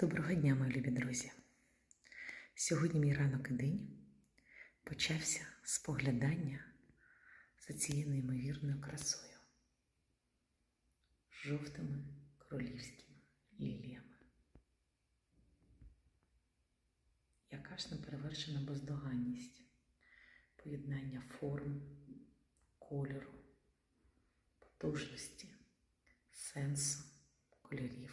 Доброго дня, мої любі друзі! Сьогодні мій ранок і день почався з поглядання за цією неймовірною красою, жовтими королівськими ліліями. Яка ж неперевершена бездоганність, поєднання форм, кольору, потужності, сенсу, кольорів.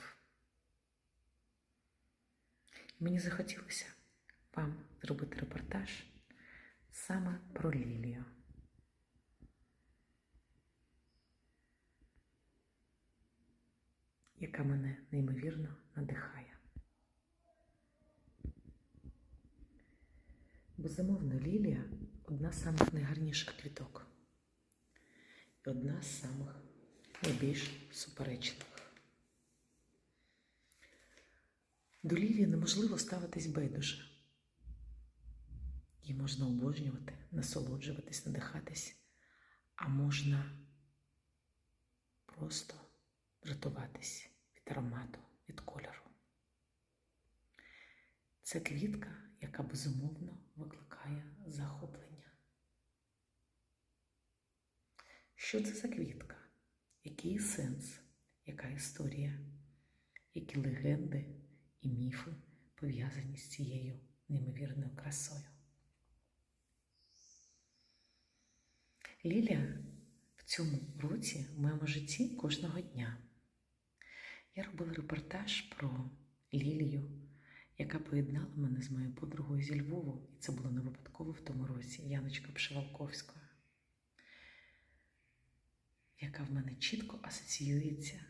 Мені захотілося вам зробити репортаж саме про Лілію. Яка мене неймовірно надихає. Безумовно, Лілія одна з самих найгарніших квіток і одна з самих найбільш суперечливих. До Лілії неможливо ставитись байдуже. Її можна обожнювати, насолоджуватись, надихатись, а можна просто дратуватись від аромату, від кольору. Це квітка, яка безумовно викликає захоплення. Що це за квітка? Який сенс, яка історія, які легенди? І міфи, пов'язані з цією неймовірною красою. Лілія в цьому році в моєму житті кожного дня. Я робила репортаж про Лілію, яка поєднала мене з моєю подругою зі Львову, і це було не випадково в тому році Яночка Пшивалковською, яка в мене чітко асоціюється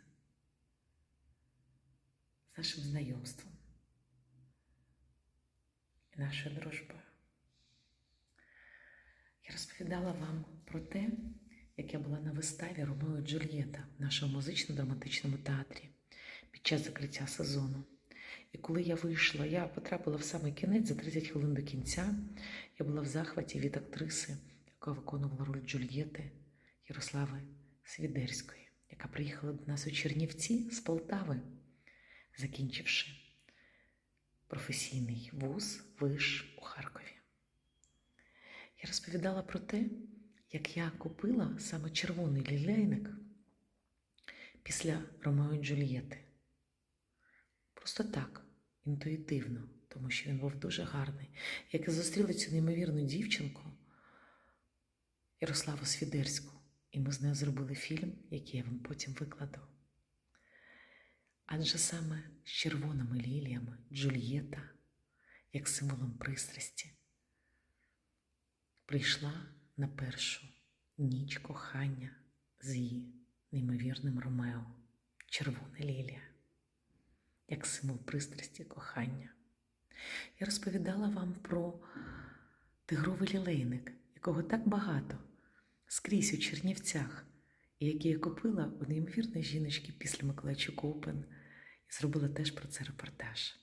нашим знайомством нашою дружбою. Я розповідала вам про те, як я була на виставі Ромео Джульєта в нашому музично-драматичному театрі під час закриття сезону. І коли я вийшла, я потрапила в самий кінець за 30 хвилин до кінця. Я була в захваті від актриси, яка виконувала роль Джульєти Ярослави Свідерської, яка приїхала до нас у Чернівці з Полтави закінчивши професійний вуз виш у Харкові. Я розповідала про те, як я купила саме червоний лілейник після Ромео і Джульєти. Просто так, інтуїтивно, тому що він був дуже гарний. Як я зустріла цю неймовірну дівчинку Ярославу Свідерську, і ми з нею зробили фільм, який я вам потім викладу. Адже саме з червоними ліліями Джульєта, як символом пристрасті, прийшла на першу ніч кохання з її неймовірним Ромео, червона лілія, як символ пристрасті кохання. Я розповідала вам про тигровий лілейник, якого так багато скрізь у Чернівцях і які я купила у неймовірної жіночки після Миколайчук Open і зробила теж про це репортаж.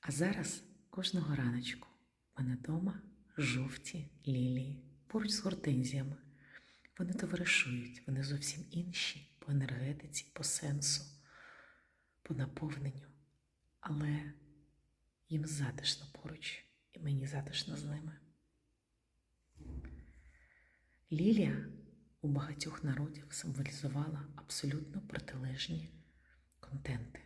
А зараз кожного раночку в мене вдома жовті лілії поруч з гортензіями. Вони товаришують, вони зовсім інші по енергетиці, по сенсу, по наповненню, але їм затишно поруч, і мені затишно з ними. Лілія у багатьох народів символізувала абсолютно протилежні контенти.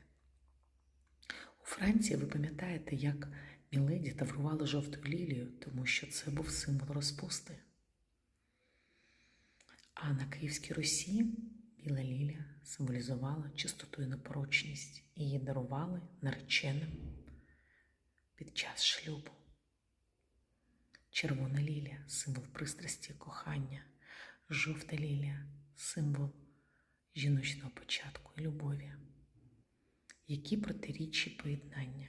У Франції ви пам'ятаєте, як Міледі таврувала жовту лілію, тому що це був символ розпусти. А на Київській Русі біла лілія символізувала чистоту і непорочність, і її дарували нареченим під час шлюбу. Червона лілія символ пристрасті, кохання, жовта лілія символ жіночного початку і любові. Які протиріччі поєднання.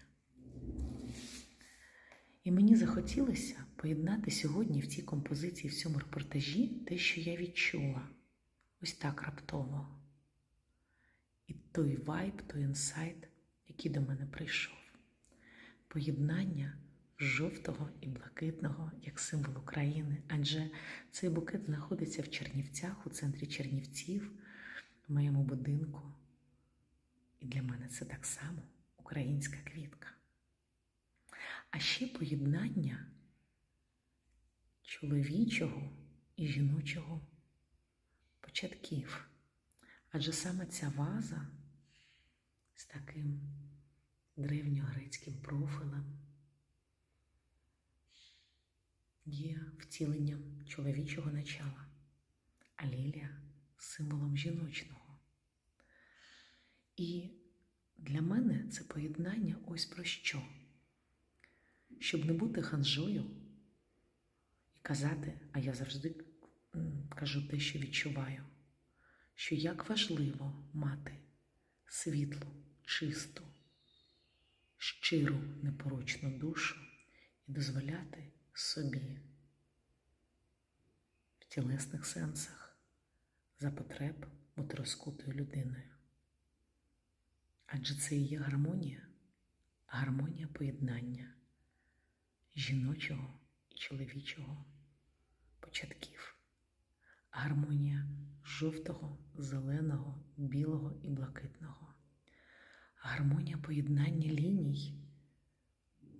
І мені захотілося поєднати сьогодні в цій композиції, в цьому репортажі те, що я відчула ось так раптово. І той вайб, той інсайт, який до мене прийшов. Поєднання жовтого і блакитного як символ України, адже цей букет знаходиться в Чернівцях, у центрі Чернівців, в моєму будинку. І для мене це так само українська квітка. А ще поєднання чоловічого і жіночого початків. Адже саме ця ваза з таким древньогрецьким профілем є втіленням чоловічого начала, а лілія символом жіночного. І для мене це поєднання ось про що. Щоб не бути ханжою і казати, а я завжди кажу те, що відчуваю, що як важливо мати світлу, чисту, щиру, непорочну душу і дозволяти собі в тілесних сенсах за потреб бути розкутою людиною. Адже це і є гармонія, гармонія поєднання жіночого і чоловічого початків, гармонія жовтого, зеленого, білого і блакитного, гармонія поєднання ліній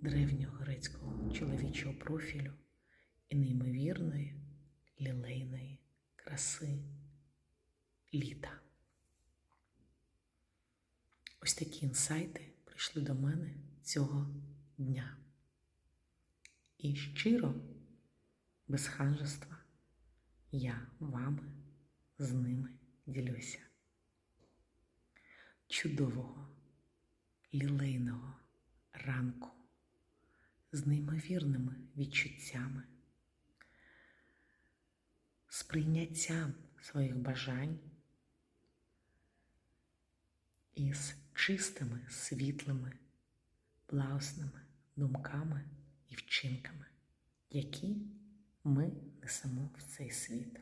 древнього грецького чоловічого профілю і неймовірної лілейної краси літа. Ось такі інсайти прийшли до мене цього дня. І щиро, без ханжества, я вами з ними ділюся. Чудового, лілейного ранку з неймовірними відчуттями, з прийняттям своїх бажань і з чистими, світлими, благосними думками і вчинками, які ми несемо в цей світ.